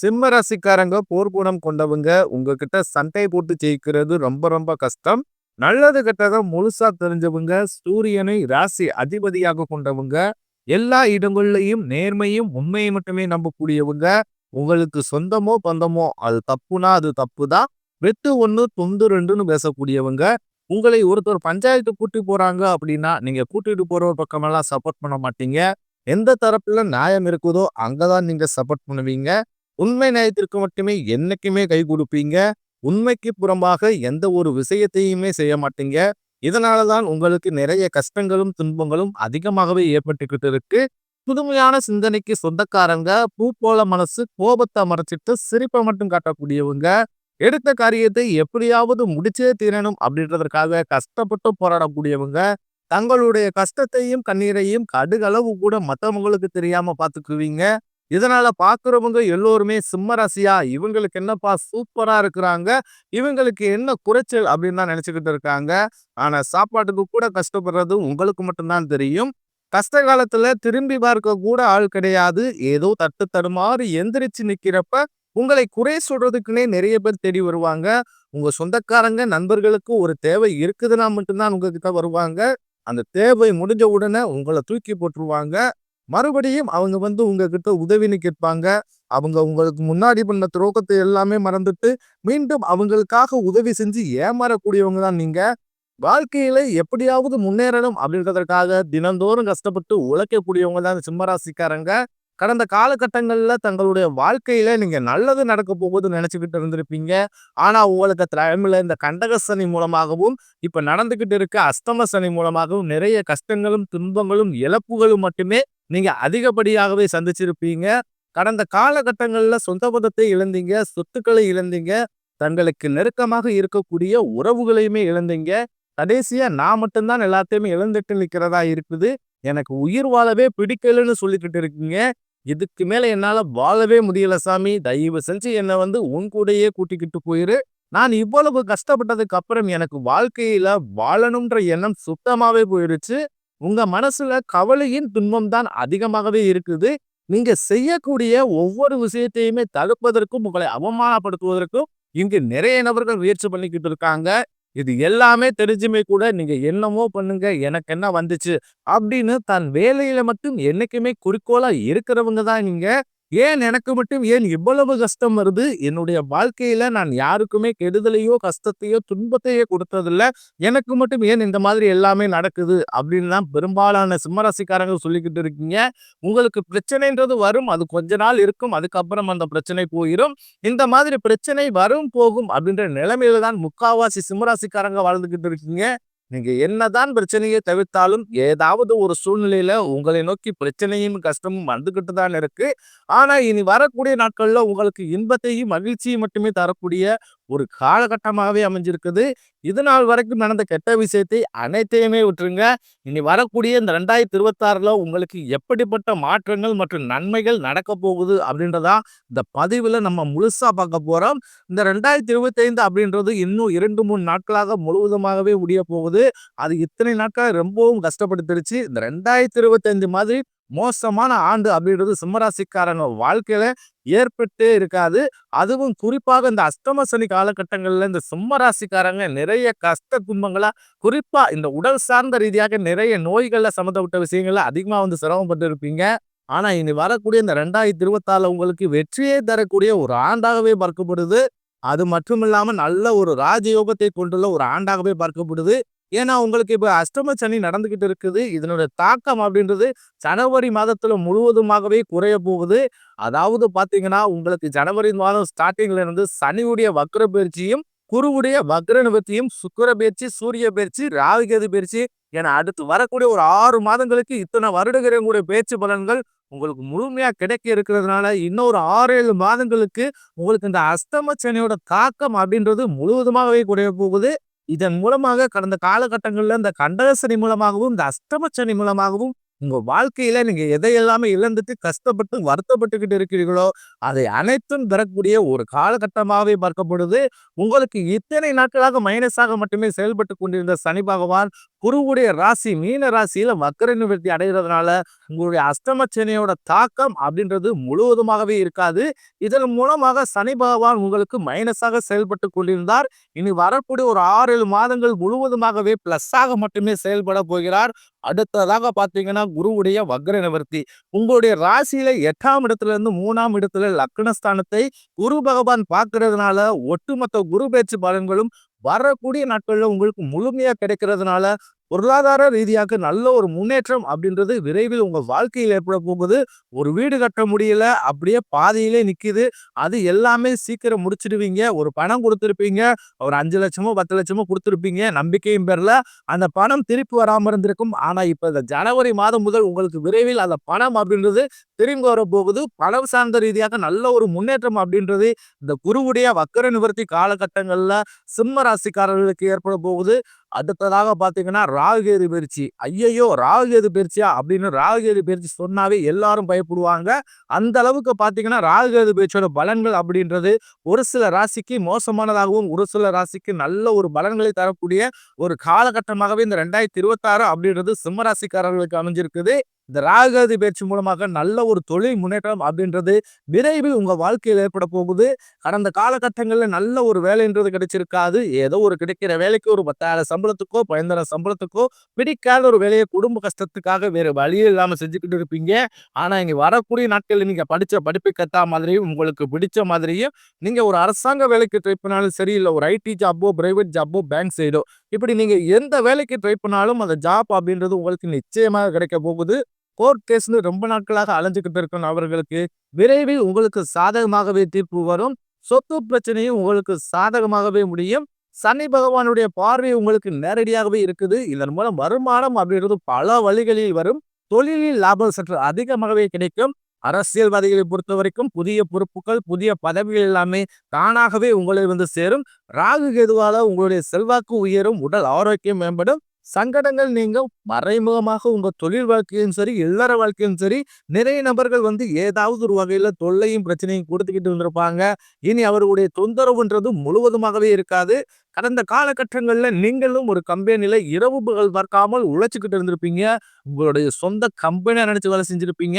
சிம்ம ராசிக்காரங்க போர்க்குணம் கொண்டவங்க உங்ககிட்ட சண்டை போட்டு ஜெயிக்கிறது ரொம்ப ரொம்ப கஷ்டம். நல்லது கெட்டதை முழுசா தெரிஞ்சவங்க சூரியனை ராசி அதிபதியாக கொண்டவங்க எல்லா இடங்கள்லையும் நேர்மையும் உண்மையை மட்டுமே நம்பக்கூடியவங்க உங்களுக்கு சொந்தமோ பந்தமோ அது தப்புனா அது தப்பு தான் வெட்டு ஒன்று தொந்து ரெண்டுன்னு பேசக்கூடியவங்க உங்களை ஒருத்தர் பஞ்சாயத்து கூட்டி போறாங்க அப்படின்னா நீங்க கூட்டிட்டு போற பக்கமெல்லாம் சப்போர்ட் பண்ண மாட்டீங்க. எந்த தரப்புல நியாயம் இருக்குதோ அங்கதான் நீங்க சப்போர்ட் பண்ணுவீங்க. உண்மை நியாயத்திற்கு மட்டுமே என்னைக்குமே கை கொடுப்பீங்க. உண்மைக்கு புறம்பாக எந்த ஒரு விஷயத்தையுமே செய்ய மாட்டீங்க. இதனாலதான் உங்களுக்கு நிறைய கஷ்டங்களும் துன்பங்களும் அதிகமாகவே ஏற்பட்டுக்கிட்டு இருக்கு. புதுமையான சிந்தனைக்கு சொந்தக்காரங்க பூ போல மனசு கோபத்தை மறைச்சிட்டு சிரிப்பை மட்டும் காட்டக்கூடியவங்க எடுத்த காரியத்தை எப்படியாவது முடிச்சே தீரணும் அப்படின்றதற்காக கஷ்டப்பட்டு போராடக்கூடியவங்க தங்களுடைய கஷ்டத்தையும் கண்ணீரையும் கடுகளவு கூட மற்றவங்களுக்கு தெரியாம பார்த்துக்குவீங்க. இதனால பாக்குறவங்க எல்லோருமே சிம்ம ராசியா இவங்களுக்கு என்னப்பா சூப்பரா இருக்கிறாங்க இவங்களுக்கு என்ன குறைச்சல் அப்படின்னு தான் நினைச்சுக்கிட்டு இருக்காங்க. ஆனா சாப்பாட்டுக்கு கூட கஷ்டப்படுறது உங்களுக்கு மட்டும்தான் தெரியும். கஷ்ட காலத்துல திரும்பி பார்க்க கூட ஆள் கிடையாது. ஏதோ தட்டு தடுமாறு எந்திரிச்சு நிக்கிறப்ப உங்களை குறை சொல்றதுக்குன்னே நிறைய பேர் தேடி வருவாங்க. உங்க சொந்தக்காரங்க நண்பர்களுக்கு ஒரு தேவை இருக்குதுன்னா மட்டும்தான் உங்ககிட்ட வருவாங்க. அந்த தேவை முடிஞ்ச உடனே உங்களை தூக்கி போட்டுருவாங்க. மறுபடியும் அவங்க வந்து உங்ககிட்ட உதவின்னு கேட்பாங்க. அவங்க உங்களுக்கு முன்னாடி பண்ண துரோகத்தை எல்லாமே மறந்துட்டு மீண்டும் அவங்களுக்காக உதவி செஞ்சு ஏமாறக்கூடியவங்க தான் நீங்க. வாழ்க்கையில எப்படியாவது முன்னேறணும் அப்படின்றதற்காக தினந்தோறும் கஷ்டப்பட்டு உழைக்கக்கூடியவங்க தான் சிம்மராசிக்காரங்க. கடந்த காலகட்டங்களில் தங்களுடைய வாழ்க்கையில் நீங்கள் நல்லது நடக்க போகுது நினச்சிக்கிட்டு இருந்திருப்பீங்க. ஆனால் உங்களுக்கு தலைமையில் இந்த கண்டக சனி மூலமாகவும் இப்போ நடந்துக்கிட்டு இருக்க அஸ்தம சனி மூலமாகவும் நிறைய கஷ்டங்களும் துன்பங்களும் இழப்புகளும் மட்டுமே நீங்கள் அதிகப்படியாகவே சந்திச்சிருப்பீங்க. கடந்த காலகட்டங்களில் சொந்த பதத்தை இழந்தீங்க சொத்துக்களை இழந்தீங்க தங்களுக்கு நெருக்கமாக இருக்கக்கூடிய உறவுகளையுமே இழந்தீங்க. கடைசியாக நான் மட்டும்தான் எல்லாத்தையுமே இழந்துட்டு நிற்கிறதா இருக்குது. எனக்கு உயிர் வாழவே பிடிக்கலன்னு சொல்லிக்கிட்டு இருக்கீங்க. இதுக்கு மேல என்னால வாழவே முடியல சாமி. தயவு செஞ்சு என்னை வந்து உன் கூடயே கூட்டிக்கிட்டு போயிரு. நான் இவ்வளவு கஷ்டப்பட்டதுக்கு அப்புறம் எனக்கு வாழ்க்கையில வாழணும்ன்ற எண்ணம் சுத்தமாவே போயிடுச்சு உங்க மனசுல கவலையின் துன்பம் தான் அதிகமாகவே இருக்குது. நீங்க செய்யக்கூடிய ஒவ்வொரு விஷயத்தையுமே தடுப்பதற்கும் உங்களை அவமானப்படுத்துவதற்கும் இங்கு நிறைய நபர்கள் முயற்சி பண்ணிக்கிட்டு இருக்காங்க. இது எல்லாமே தெரிஞ்சுமே கூட நீங்க என்னமோ பண்ணுங்க எனக்கு என்ன வந்துச்சு? அப்படின்னு தன் வேலையில மட்டும் என்னைக்குமே குறிக்கோளா இருக்கிறவங்க தான் நீங்க. ஏன் எனக்கு மட்டும் ஏன் இவ்வளவு கஷ்டம் வருது? என்னுடைய வாழ்க்கையில நான் யாருக்குமே கெடுதலையோ கஷ்டத்தையோ துன்பத்தையோ கொடுத்ததில்ல. எனக்கு மட்டும் ஏன் இந்த மாதிரி எல்லாமே நடக்குது? அப்படின்னு தான் பெரும்பாலான சிம்மராசிக்காரங்க சொல்லிக்கிட்டு இருக்கீங்க. உங்களுக்கு பிரச்சனைன்றது வரும் அது கொஞ்ச நாள் இருக்கும் அதுக்கப்புறம் அந்த பிரச்சனை போயிடும் இந்த மாதிரி பிரச்சனை வரும் போகும் அப்படின்ற நிலைமையில தான் முக்காவாசி சிம்மராசிக்காரங்க வாழ்ந்துகிட்டு இருக்கீங்க. நீங்க என்னதான் பிரச்சனையை தவிர்த்தாலும் ஏதாவது ஒரு சூழ்நிலையில உங்களை நோக்கி பிரச்சனையும் கஷ்டமும் வந்துகிட்டு தான் இருக்கு. ஆனா இனி வரக்கூடிய நாட்கள்ல உங்களுக்கு இன்பத்தையும் மகிழ்ச்சியும் மட்டுமே தரக்கூடிய ஒரு காலகட்டமாகவே அமைஞ்சிருக்குது. இது நாள் வரைக்கும் நடந்த கெட்ட விஷயத்தை அனைத்தையுமே விட்டுருங்க. இனி வரக்கூடிய இந்த ரெண்டாயிரத்தி இருபத்தாறில் உங்களுக்கு எப்படிப்பட்ட மாற்றங்கள் மற்றும் நன்மைகள் நடக்க போகுது அப்படின்றதா இந்த பதிவில் நம்ம முழுசாக பார்க்க போகிறோம் இந்த ரெண்டாயிரத்தி இருபத்தைந்து அப்படின்றது இன்னும் இரண்டு மூணு நாட்களாக முழுவதுமாகவே முடிய போகுது. அது இத்தனை நாட்கள் ரொம்பவும் கஷ்டப்படுத்திருச்சு இந்த ரெண்டாயிரத்தி இருபத்தைந்து மாதிரி மோசமான ஆண்டு அப்படின்றது சிம்மராசிக்காரங்க வாழ்க்கையில ஏற்பட்டே இருக்காது. அதுவும் குறிப்பாக இந்த அஷ்டம சனி காலகட்டங்கள்ல இந்த சிம்மராசிக்காரங்க நிறைய கஷ்ட கும்பங்களா குறிப்பா இந்த உடல் சார்ந்த ரீதியாக நிறைய நோய்கள்ல சம்மந்தப்பட்ட விஷயங்கள்ல அதிகமா வந்து சிரமப்பட்டு இருப்பீங்க ஆனா இனி வரக்கூடிய இந்த ரெண்டாயிரத்தி இருபத்தாலு உங்களுக்கு வெற்றியே தரக்கூடிய ஒரு ஆண்டாகவே பார்க்கப்படுது. அது மட்டும் நல்ல ஒரு ராஜயோகத்தை கொண்டுள்ள ஒரு ஆண்டாகவே பார்க்கப்படுது. ஏன்னா உங்களுக்கு இப்போ அஷ்டம சனி நடந்துக்கிட்டு இருக்குது. இதனுடைய தாக்கம் அப்படின்றது ஜனவரி மாதத்தில் முழுவதுமாகவே குறைய போகுது. அதாவது பார்த்தீங்கன்னா உங்களுக்கு ஜனவரி மாதம் ஸ்டார்டிங்ல இருந்து சனியுடைய வக்ர பயிற்சியும் குருவுடைய வக்ர நிவர்த்தியும் சுக்கர பயிற்சி சூரிய பயிற்சி ராகுகேது பயிற்சி என அடுத்து வரக்கூடிய ஒரு ஆறு மாதங்களுக்கு இத்தனை வருடங்களுடைய பேச்சு பலன்கள் உங்களுக்கு முழுமையாக கிடைக்க இருக்கிறதுனால இன்னொரு ஆறு ஏழு மாதங்களுக்கு உங்களுக்கு இந்த அஸ்தம சனியோட தாக்கம் அப்படின்றது முழுவதுமாகவே குறைய போகுது. இதன் மூலமாக கடந்த காலகட்டங்களில் இந்த கண்டகசனி மூலமாகவும் இந்த அஷ்டமச்சனி மூலமாகவும் உங்க வாழ்க்கையில நீங்க எதையெல்லாமே இழந்துட்டு கஷ்டப்பட்டு வருத்தப்பட்டுக்கிட்டு இருக்கிறீர்களோ அதை அனைத்தும் பெறக்கூடிய ஒரு காலகட்டமாகவே பார்க்கப்படுது. உங்களுக்கு இத்தனை நாட்களாக மைனஸாக மட்டுமே செயல்பட்டு கொண்டிருந்த சனி பகவான் குருவுடைய ராசி மீன ராசியில வக்கர நிவர்த்தி அடைகிறதுனால உங்களுடைய அஷ்டம சனியோட தாக்கம் அப்படின்றது முழுவதுமாகவே இருக்காது. இதன் மூலமாக சனி பகவான் உங்களுக்கு மைனஸாக செயல்பட்டு கொண்டிருந்தார். இனி வரக்கூடிய ஒரு ஆறு ஏழு மாதங்கள் முழுவதுமாகவே பிளஸ்ஸாக மட்டுமே செயல்பட போகிறார். அடுத்ததாக பார்த்தீங்கன்னா குருவுடைய வக்ர நிவர்த்தி. உங்களுடைய ராசியில எட்டாம் இடத்துல இருந்து மூணாம் இடத்துல லக்னஸ்தானத்தை குரு பகவான் பார்க்கறதுனால ஒட்டுமொத்த குரு பேச்சு பலன்களும் வரக்கூடிய நாட்களில் உங்களுக்கு முழுமையாக கிடைக்கிறதுனால பொருளாதார ரீதியாக நல்ல ஒரு முன்னேற்றம் அப்படின்றது விரைவில் உங்கள் வாழ்க்கையில் ஏற்பட போகுது. ஒரு வீடு கட்ட முடியல அப்படியே பாதையிலே நிற்கிது அது எல்லாமே சீக்கிரம் முடிச்சிடுவீங்க. ஒரு பணம் கொடுத்துருப்பீங்க. ஒரு அஞ்சு லட்சமோ பத்து லட்சமோ கொடுத்துருப்பீங்க. நம்பிக்கையும் பெறல. அந்த பணம் திருப்பி வராமல் இருந்திருக்கும். ஆனால் இப்போ இந்த ஜனவரி மாதம் முதல் உங்களுக்கு விரைவில் அந்த பணம் அப்படின்றது திரும்பி வரப்போகுது. போகுது பணம் சார்ந்த ரீதியாக நல்ல ஒரு முன்னேற்றம் அப்படின்றது இந்த குருவுடைய வக்கர நிவர்த்தி காலகட்டங்களில் சிம்ம ராசிக்காரர்களுக்கு ஏற்பட போகுது. அடுத்ததாக பார்த்தீங்கன்னா ராகுகேது பயிற்சி ஐயையோ ராகுகேது பயிற்சியா அப்படின்னு ராகுகேது பயிற்சி சொன்னாவே எல்லாரும் பயப்படுவாங்க. அந்த அளவுக்கு பார்த்தீங்கன்னா ராகுகேது பயிற்சியோட பலன்கள் அப்படின்றது ஒரு சில ராசிக்கு மோசமானதாகவும் ஒரு சில ராசிக்கு நல்ல ஒரு பலன்களை தரக்கூடிய ஒரு காலகட்டமாகவே இந்த ரெண்டாயிரத்தி இருபத்தாறு அப்படின்றது சிம்மராசிக்காரர்களுக்கு அமைஞ்சிருக்குது. இந்த ராகதி பயிற்சி மூலமாக நல்ல ஒரு தொழில் முன்னேற்றம் அப்படின்றது விரைவில் உங்கள் வாழ்க்கையில் ஏற்பட போகுது. கடந்த காலகட்டங்களில் நல்ல ஒரு வேலைன்றது கிடைச்சிருக்காது. ஏதோ ஒரு கிடைக்கிற வேலைக்கு ஒரு பத்தாயிரம் சம்பளத்துக்கோ பயந்தர சம்பளத்துக்கோ பிடிக்காத ஒரு வேலையை குடும்ப கஷ்டத்துக்காக வேறு வழியே இல்லாமல் செஞ்சுக்கிட்டு இருப்பீங்க. ஆனால் இங்கே வரக்கூடிய நாட்களில் நீங்கள் படித்த படிப்பு கத்தா மாதிரியும் உங்களுக்கு பிடிச்ச மாதிரியும் நீங்கள் ஒரு அரசாங்க வேலைக்கு ட்ரை பண்ணாலும் சரி இல்லை ஒரு ஐடி ஜாப்போ பிரைவேட் ஜாப்போ பேங்க் சைடோ இப்படி நீங்கள் எந்த வேலைக்கு ட்ரை பண்ணாலும் அந்த ஜாப் அப்படின்றது உங்களுக்கு நிச்சயமாக கிடைக்க போகுது. கோர்ட் கேஸ்னு ரொம்ப நாட்களாக அலைஞ்சுக்கிட்டு இருக்கும் அவர்களுக்கு விரைவில் உங்களுக்கு சாதகமாகவே தீர்ப்பு வரும். சொத்து பிரச்சனையும் உங்களுக்கு சாதகமாகவே முடியும். சனி பகவானுடைய பார்வை உங்களுக்கு நேரடியாகவே இருக்குது. இதன் மூலம் வருமானம் அப்படின்றது பல வழிகளில் வரும். தொழிலில் லாபம் சற்று அதிகமாகவே கிடைக்கும். அரசியல்வாதிகளை பொறுத்த வரைக்கும் புதிய பொறுப்புகள் புதிய பதவிகள் எல்லாமே தானாகவே உங்களை வந்து சேரும். ராகு கேதுவால உங்களுடைய செல்வாக்கு உயரும் உடல் ஆரோக்கியம் மேம்படும். சங்கடங்கள் நீங்க மறைமுகமாக உங்க தொழில் வாழ்க்கையும் சரி இல்லற வாழ்க்கையும் சரி நிறைய நபர்கள் வந்து ஏதாவது ஒரு வகையில தொல்லையும் பிரச்சனையும் கொடுத்துக்கிட்டு வந்திருப்பாங்க இனி அவர்களுடைய தொந்தரவுன்றது முழுவதுமாகவே இருக்காது. கடந்த காலகட்டங்களில் நீங்களும் ஒரு கம்பெனியில் இரவு பகல் பார்க்காமல் உழைச்சிக்கிட்டு இருந்திருப்பீங்க. உங்களுடைய சொந்த கம்பெனியாக நினச்சி வேலை செஞ்சுருப்பீங்க.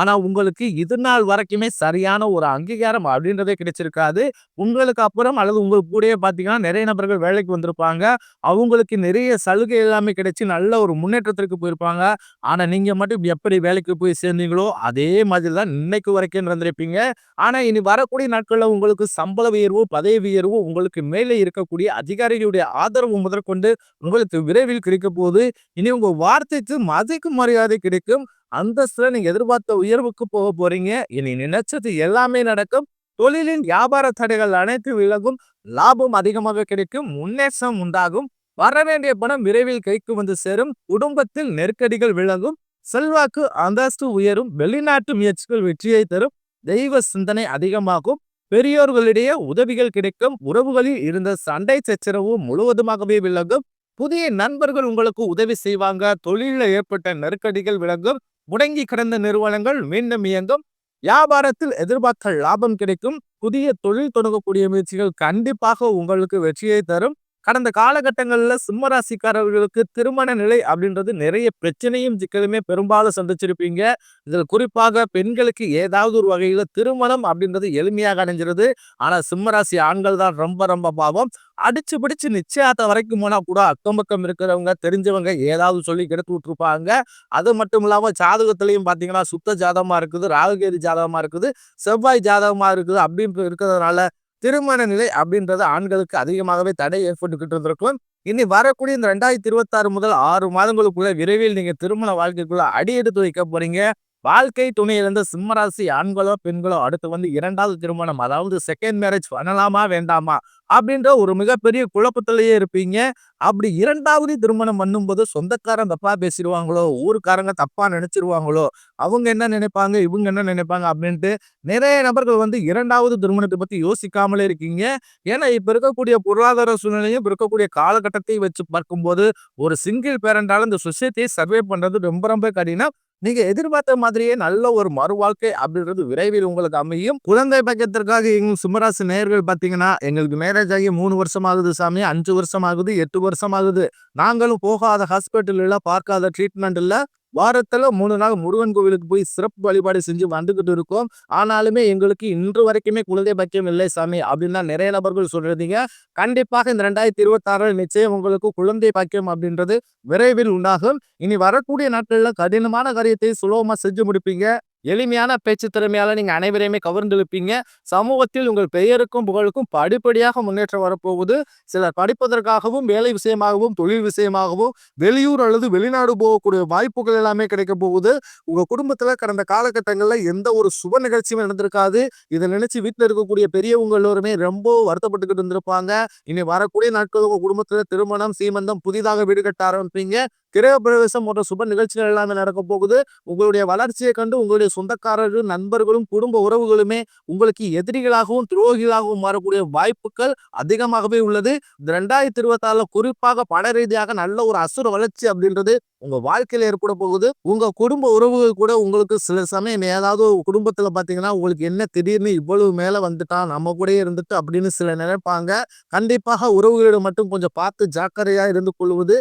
ஆனால் உங்களுக்கு இது நாள் வரைக்குமே சரியான ஒரு அங்கீகாரம் அப்படின்றதே கிடைச்சிருக்காது. உங்களுக்கு அப்புறம் அல்லது உங்களுக்கு கூடயே பார்த்தீங்கன்னா நிறைய நபர்கள் வேலைக்கு வந்திருப்பாங்க. அவங்களுக்கு நிறைய சலுகை எல்லாமே கிடைச்சி நல்ல ஒரு முன்னேற்றத்திற்கு போயிருப்பாங்க. ஆனால் நீங்கள் மட்டும் எப்படி வேலைக்கு போய் சேர்ந்தீங்களோ அதே மாதிரி தான் இன்னைக்கு வரைக்கும் நடந்திருப்பீங்க. ஆனால் இனி வரக்கூடிய நாட்களில் உங்களுக்கு சம்பள உயர்வு பதவி உயர்வு உங்களுக்கு மேலே இருக்கக்கூடிய அதிகாரிகளுடைய ஆதரவு முதற்கொண்டு உங்களுக்கு விரைவில் கிடைக்க போது இனி உங்க வார்த்தைக்கு மதிக்கு மரியாதை கிடைக்கும். அந்தஸ்துல நீங்க எதிர்பார்த்த உயர்வுக்கு போக போறீங்க. இனி நினைச்சது எல்லாமே நடக்கும். தொழிலின் வியாபார தடைகள் அனைத்து விலகும். லாபம் அதிகமாக கிடைக்கும். முன்னேற்றம் உண்டாகும். வர வேண்டிய பணம் விரைவில் கைக்கு வந்து சேரும். குடும்பத்தில் நெருக்கடிகள் விலகும். செல்வாக்கு அந்தஸ்து உயரும். வெளிநாட்டு முயற்சிகள் வெற்றியை தரும். தெய்வ சிந்தனை அதிகமாகும். பெரியோர்களிடையே உதவிகள் கிடைக்கும். உறவுகளில் இருந்த சண்டை சச்சரவு முழுவதுமாகவே விளங்கும் புதிய நண்பர்கள் உங்களுக்கு உதவி செய்வாங்க. தொழிலில் ஏற்பட்ட நெருக்கடிகள் விளங்கும் முடங்கி கிடந்த நிறுவனங்கள் மீண்டும் இயங்கும். வியாபாரத்தில் எதிர்பார்த்த லாபம் கிடைக்கும். புதிய தொழில் தொடங்கக்கூடிய முயற்சிகள் கண்டிப்பாக உங்களுக்கு வெற்றியை தரும். கடந்த காலகட்டங்களில் சிம்மராசிக்காரர்களுக்கு திருமண நிலை அப்படின்றது நிறைய பிரச்சனையும் சிக்கலுமே பெரும்பாலும் சந்திச்சிருப்பீங்க. இதில் குறிப்பாக பெண்களுக்கு ஏதாவது ஒரு வகையில் திருமணம் அப்படின்றது எளிமையாக அடைஞ்சிருது. ஆனால் சிம்மராசி ஆண்கள் தான் ரொம்ப ரொம்ப பாவம். அடிச்சு பிடிச்சு நிச்சயத்த வரைக்கும் போனால் கூட அக்கம் பக்கம் இருக்கிறவங்க தெரிஞ்சவங்க ஏதாவது சொல்லி கெடுத்து விட்டுருப்பாங்க. அது மட்டும் இல்லாமல் ஜாதகத்திலையும் பார்த்தீங்கன்னா சுத்த ஜாதகமாக இருக்குது ராகுகேது ஜாதகமாக இருக்குது செவ்வாய் ஜாதகமாக இருக்குது அப்படின்னு இருக்கிறதுனால திருமண நிலை அப்படின்றது ஆண்களுக்கு அதிகமாகவே தடை ஏற்பட்டுக்கிட்டு இருந்திருக்கும். இனி வரக்கூடிய இந்த ரெண்டாயிரத்தி இருபத்தாறு முதல் ஆறு மாதங்களுக்குள்ள விரைவில் நீங்க திருமண வாழ்க்கைக்குள்ள அடி எடுத்து வைக்க போறீங்க. வாழ்க்கை துணையிலிருந்து சிம்மராசி ஆண்களோ பெண்களோ அடுத்து வந்து இரண்டாவது திருமணம் அதாவது செகண்ட் மேரேஜ் பண்ணலாமா வேண்டாமா அப்படின்ற ஒரு மிகப்பெரிய குழப்பத்திலேயே இருப்பீங்க. அப்படி இரண்டாவது திருமணம் பண்ணும்போது சொந்தக்காரன் தப்பா பேசிடுவாங்களோ ஊருக்காரங்க தப்பா நினைச்சிருவாங்களோ அவங்க என்ன நினைப்பாங்க இவங்க என்ன நினைப்பாங்க அப்படின்ட்டு நிறைய நபர்கள் வந்து இரண்டாவது திருமணத்தை பத்தி யோசிக்காமலே இருக்கீங்க. ஏன்னா இப்ப இருக்கக்கூடிய பொருளாதார சூழ்நிலையும் இப்ப இருக்கக்கூடிய காலகட்டத்தை வச்சு பார்க்கும்போது ஒரு சிங்கிள் பேரண்டால இந்த சொசைட்டியை சர்வே பண்றது ரொம்ப ரொம்ப கடினம். நீங்க எதிர்பார்த்த மாதிரியே நல்ல ஒரு மறுவாழ்க்கை அப்படின்றது விரைவில் உங்களுக்கு அமையும். குழந்தை பக்கத்திற்காக எங்க சிம்மராசி நேயர்கள் பார்த்தீங்கன்னா, எங்களுக்கு மேரேஜ் ஆகி மூணு வருஷம் ஆகுது சாமி, அஞ்சு வருஷம் ஆகுது, எட்டு வருஷம் ஆகுது. நாங்களும் போகாத ஹாஸ்பிட்டல் இல்ல, பார்க்காத ட்ரீட்மெண்ட் இல்ல. வாரத்தில் மூணு நாள் முருகன் கோவிலுக்கு போய் சிறப்பு வழிபாடு செஞ்சு வந்துக்கிட்டு இருக்கோம். ஆனாலுமே எங்களுக்கு இன்று வரைக்குமே குழந்தை பாக்கியம் இல்லை சாமி அப்படின்னு தான் நிறைய நபர்கள் சொல்றீங்க. கண்டிப்பாக இந்த 2026 நிச்சயம் உங்களுக்கு குழந்தை பாக்கியம் அப்படின்றது விரைவில் உண்டாகும். இனி வரக்கூடிய நாட்களில் கடினமான காரியத்தை சுலபமாக செஞ்சு முடிப்பீங்க. எளிமையான பேச்சு திறமையால நீங்கள் அனைவரையுமே கவர்ந்தெழுப்பீங்க சமூகத்தில் உங்கள் பெயருக்கும், புகழுக்கும் படிப்படியாக முன்னேற்றம் வரப்போகுது. சிலர் படிப்பதற்காகவும், வேலை விஷயமாகவும், தொழில் விஷயமாகவும் வெளியூர் அல்லது வெளிநாடு போகக்கூடிய வாய்ப்புகள் எல்லாமே கிடைக்க போகுது. உங்கள் குடும்பத்தில் கடந்த காலகட்டங்களில் எந்த ஒரு சுப நிகழ்ச்சியும் நடந்திருக்காது. இதை நினைச்சு வீட்டில் இருக்கக்கூடிய பெரியவங்க எல்லோருமே ரொம்ப வருத்தப்பட்டுக்கிட்டு இருந்திருப்பாங்க. இனி வரக்கூடிய நாட்கள் உங்கள் குடும்பத்தில் திருமணம், சீமந்தம், புதிதாக வீடு கட்ட ஆரம்பிப்பீங்க. கிரகப்பிரவேசம் போன்ற சுப நிகழ்ச்சிகள் எல்லாமே நடக்க போகுது. உங்களுடைய வளர்ச்சியை கண்டு உங்களுடைய சொந்தக்காரர்கள், நண்பர்களும், குடும்ப உறவுகளுமே உங்களுக்கு எதிரிகளாகவும், துரோகிகளாகவும் மாறக்கூடிய வாய்ப்புகள் அதிகமாகவே உள்ளது. ரெண்டாயிரத்தி இருபத்தி ஆறுல குறிப்பாக பண ரீதியாக நல்ல ஒரு அசுர வளர்ச்சி அப்படின்றது உங்க வாழ்க்கையில ஏற்பட போகுது. உங்க குடும்ப உறவுகள் கூட உங்களுக்கு சில சமயம் ஏதாவது குடும்பத்துல பார்த்தீங்கன்னா, உங்களுக்கு என்ன திடீர்னு இவ்வளவு மேல வந்துட்டான், நம்ம கூடயே இருந்துட்டு அப்படின்னு சிலர் நினைப்பாங்க. கண்டிப்பாக உறவுகளிடம் மட்டும் கொஞ்சம் பார்த்து ஜாக்கிரதையா இருந்து கொள்வது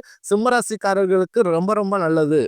சிம்மராசிக்காரர்களுக்கு ரொம்ப ரொம்ப நல்லது.